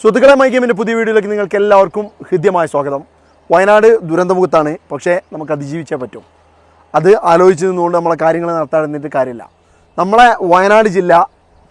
സുഹൃത്തുക്കളെ മൈ ഗെയിമിന്റെ പുതിയ വീഡിയോയിലേക്ക് നിങ്ങൾക്ക് എല്ലാവർക്കും ഹൃദ്യമായ സ്വാഗതം. വയനാട് ദുരന്തമുഖത്താണ് പക്ഷേ നമുക്ക് അതിജീവിച്ചേ പറ്റും. അത് ആലോചിച്ച് നിന്നുകൊണ്ട് നമ്മളെ കാര്യങ്ങൾ നടത്താതിരുന്നിട്ട് കാര്യമില്ല. നമ്മളെ വയനാട് ജില്ല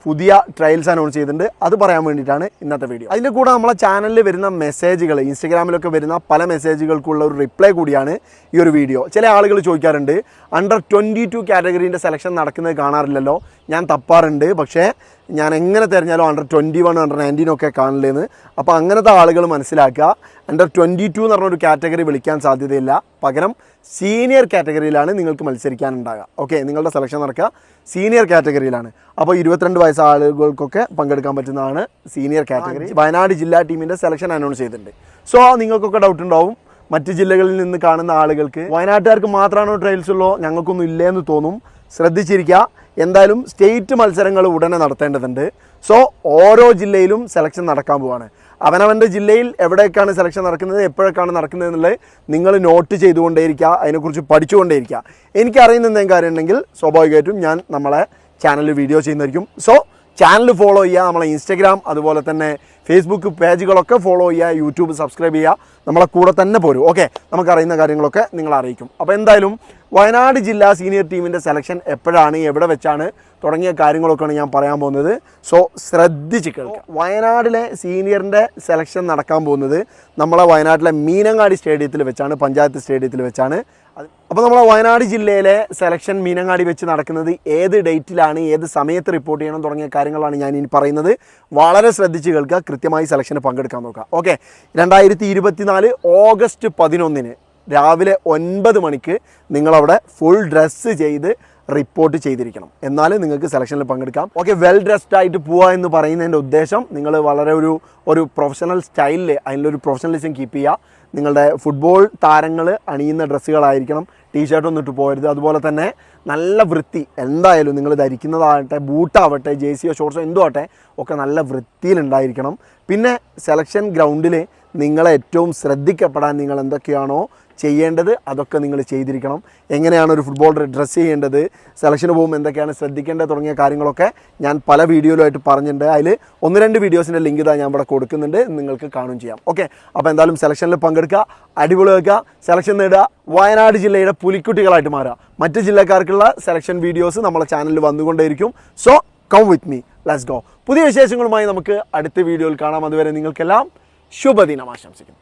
പുതിയ ട്രയൽസ് അനൗൺസ് ചെയ്തിട്ടുണ്ട്. അത് പറയാൻ വേണ്ടിയിട്ടാണ് ഇന്നത്തെ വീഡിയോ അതിന്റെ കൂടെ നമ്മളെ ചാനലിൽ വരുന്ന മെസ്സേജുകൾ ഇൻസ്റ്റഗ്രാമിലൊക്കെ വരുന്ന പല മെസ്സേജുകൾക്കുള്ള ഒരു റിപ്ലൈ കൂടിയാണ് ഈ ഒരു വീഡിയോ ചില ആളുകൾ ചോദിക്കാറുണ്ട് അണ്ടർ ട്വന്റി ടു കാറ്റഗറീന്റെ സെലക്ഷൻ നടക്കുന്നത് കാണാറില്ലല്ലോ. ഞാൻ തപ്പാറുണ്ട് പക്ഷേ ഞാൻ എങ്ങനെ തിരഞ്ഞാലും under twenty one under nineteen ഒക്കെ കാണില്ലെന്ന് അപ്പോൾ അങ്ങനത്തെ ആളുകൾ മനസ്സിലാക്കുക. അണ്ടർ ട്വന്റി ടു എന്ന് പറഞ്ഞൊരു കാറ്റഗറി വിളിക്കാൻ സാധ്യതയില്ല. പകരം സീനിയർ കാറ്റഗറിയിലാണ് നിങ്ങൾക്ക് മത്സരിക്കാൻ ഉണ്ടാകുക ഓക്കെ നിങ്ങളുടെ സെലക്ഷൻ നടക്കുക. സീനിയർ കാറ്റഗറിയിലാണ് അപ്പോൾ ഇരുപത്തിരണ്ട് വയസ്സ് ആളുകൾക്കൊക്കെ പങ്കെടുക്കാൻ പറ്റുന്നതാണ് സീനിയർ കാറ്റഗറി വയനാട് ജില്ലാ ടീമിന്റെ സെലക്ഷൻ അനൗൺസ് ചെയ്തിട്ടുണ്ട്. സോ നിങ്ങൾക്കൊക്കെ ഡൗട്ട് ഉണ്ടാവും. മറ്റ് ജില്ലകളിൽ നിന്ന് കാണുന്ന ആളുകൾക്ക്. വയനാട്ടുകാർക്ക് മാത്രമാണോ ട്രയൽസ് ഉള്ളോ? ഞങ്ങൾക്കൊന്നും ഇല്ലേന്ന് തോന്നും. ശ്രദ്ധിച്ചിരിക്കുക. എന്തായാലും സ്റ്റേറ്റ് മത്സരങ്ങൾ ഉടനെ നടത്തേണ്ടതുണ്ട്. സോ ഓരോ ജില്ലയിലും സെലക്ഷൻ നടക്കാൻ പോവാണ്. അവനവന്റെ ജില്ലയിൽ എവിടെയൊക്കെയാണ് സെലക്ഷൻ നടക്കുന്നത് എപ്പോഴൊക്കെയാണ് നടക്കുന്നത് എന്നുള്ളത് നിങ്ങൾ നോട്ട് ചെയ്തുകൊണ്ടേയിരിക്കുക അതിനെക്കുറിച്ച് പഠിച്ചുകൊണ്ടേയിരിക്കുക. എനിക്കറിയുന്ന എന്തെങ്കിലും കാര്യം ഉണ്ടെങ്കിൽ സ്വാഭാവികമായിട്ടും ഞാൻ നമ്മളെ ചാനലിൽ വീഡിയോ ചെയ്യുന്നതായിരിക്കും. സോ ചാനൽ ഫോളോ ചെയ്യുക നമ്മളെ ഇൻസ്റ്റഗ്രാം അതുപോലെ തന്നെ ഫേസ്ബുക്ക് പേജുകളൊക്കെ ഫോളോ ചെയ്യുക യൂട്യൂബ് സബ്സ്ക്രൈബ് ചെയ്യുക. നമ്മളെ കൂടെ തന്നെ പോരും. ഓക്കെ നമുക്കറിയുന്ന കാര്യങ്ങളൊക്കെ നിങ്ങൾ അറിയിക്കും. അപ്പോൾ എന്തായാലും വയനാട് ജില്ലാ സീനിയർ ടീമിന്റെ സെലക്ഷൻ എപ്പോഴാണ് എവിടെ വെച്ചാണ് തുടങ്ങിയ കാര്യങ്ങളൊക്കെയാണ് ഞാൻ പറയാൻ പോകുന്നത്. സോ ശ്രദ്ധിച്ച് കേൾക്കുക വയനാടിലെ സീനിയറിന്റെ സെലക്ഷൻ നടക്കാൻ പോകുന്നത് നമ്മളെ വയനാട്ടിലെ മീനങ്ങാടി സ്റ്റേഡിയത്തിൽ വെച്ചാണ് പഞ്ചായത്ത് സ്റ്റേഡിയത്തിൽ വെച്ചാണ്. അപ്പോൾ നമ്മളെ വയനാട് ജില്ലയിലെ സെലക്ഷൻ മീനങ്ങാടി വെച്ച് നടക്കുന്നത് ഏത് ഡേറ്റിലാണ് ഏത് സമയത്ത് റിപ്പോർട്ട് ചെയ്യണം തുടങ്ങിയ കാര്യങ്ങളാണ് ഞാൻ ഇനി പറയുന്നത്. വളരെ ശ്രദ്ധിച്ച് കേൾക്കുക കൃത്യമായി സെലക്ഷന് പങ്കെടുക്കാൻ നോക്കുക. ഓക്കെ രണ്ടായിരത്തി ഓഗസ്റ്റ് പതിനൊന്നിന് രാവിലെ ഒൻപത് മണിക്ക് നിങ്ങളവിടെ ഫുൾ ഡ്രസ്സ് ചെയ്ത് റിപ്പോർട്ട് ചെയ്തിരിക്കണം. എന്നാലേ നിങ്ങൾക്ക് സെലക്ഷനിൽ പങ്കെടുക്കാം. ഓക്കെ വെൽ ഡ്രസ്ഡ് ആയിട്ട് പോവുക എന്ന് പറയുന്നതിന്റെ ഉദ്ദേശം നിങ്ങൾ വളരെ ഒരു ഒരു പ്രൊഫഷണൽ സ്റ്റൈലിൽ അതിലൊരു പ്രൊഫഷണലിസം കീപ്പ് ചെയ്യുക നിങ്ങളുടെ ഫുട്ബോൾ താരങ്ങൾ അണിയുന്ന ഡ്രസ്സുകളായിരിക്കണം. ടീഷർട്ടൊന്നും ഇട്ട് പോകരുത്. അതുപോലെ തന്നെ നല്ല വൃത്തി. എന്തായാലും നിങ്ങൾ ധരിക്കുന്നതാകട്ടെ ബൂട്ടാവട്ടെ ജേഴ്സിയോ ഷോർട്സോ എന്തോ ആട്ടെ ഒക്കെ നല്ല വൃത്തിയിലുണ്ടായിരിക്കണം പിന്നെ സെലക്ഷൻ ഗ്രൗണ്ടിൽ നിങ്ങളെ ഏറ്റവും ശ്രദ്ധിക്കപ്പെടാൻ നിങ്ങൾ എന്തൊക്കെയാണോ ചെയ്യേണ്ടത് അതൊക്കെ നിങ്ങൾ ചെയ്തിരിക്കണം. എങ്ങനെയാണ് ഒരു ഫുട്ബോളർ ഡ്രസ്സ് ചെയ്യേണ്ടത് സെലക്ഷന് പോകുമ്പോൾ എന്തൊക്കെയാണ് ശ്രദ്ധിക്കേണ്ടത് തുടങ്ങിയ കാര്യങ്ങളൊക്കെ ഞാൻ പല വീഡിയോയിലായിട്ട് പറഞ്ഞിട്ടുണ്ട്. അതിൽ ഒന്ന് രണ്ട് വീഡിയോസിന്റെ ലിങ്ക് ഇതാ ഞാൻ ഇവിടെ കൊടുക്കുന്നുണ്ട്. നിങ്ങൾക്ക് കാണും ചെയ്യാം. ഓക്കെ അപ്പോൾ എന്തായാലും സെലക്ഷനിൽ പങ്കെടുക്കുക അടിപൊളി വെക്കുക സെലക്ഷൻ നേടുക വയനാട് ജില്ലയുടെ പുലിക്കുട്ടികളായിട്ട് മാറുക. മറ്റ് ജില്ലക്കാർക്കുള്ള സെലക്ഷൻ വീഡിയോസ് നമ്മളെ ചാനലിൽ വന്നുകൊണ്ടേയിരിക്കും. So come with me let's go പുതിയ വിശേഷങ്ങളുമായി നമുക്ക് അടുത്ത വീഡിയോയിൽ കാണാം. അതുവരെ നിങ്ങൾക്കെല്ലാം ശുഭദിനം ആശംസിക്കുന്നു.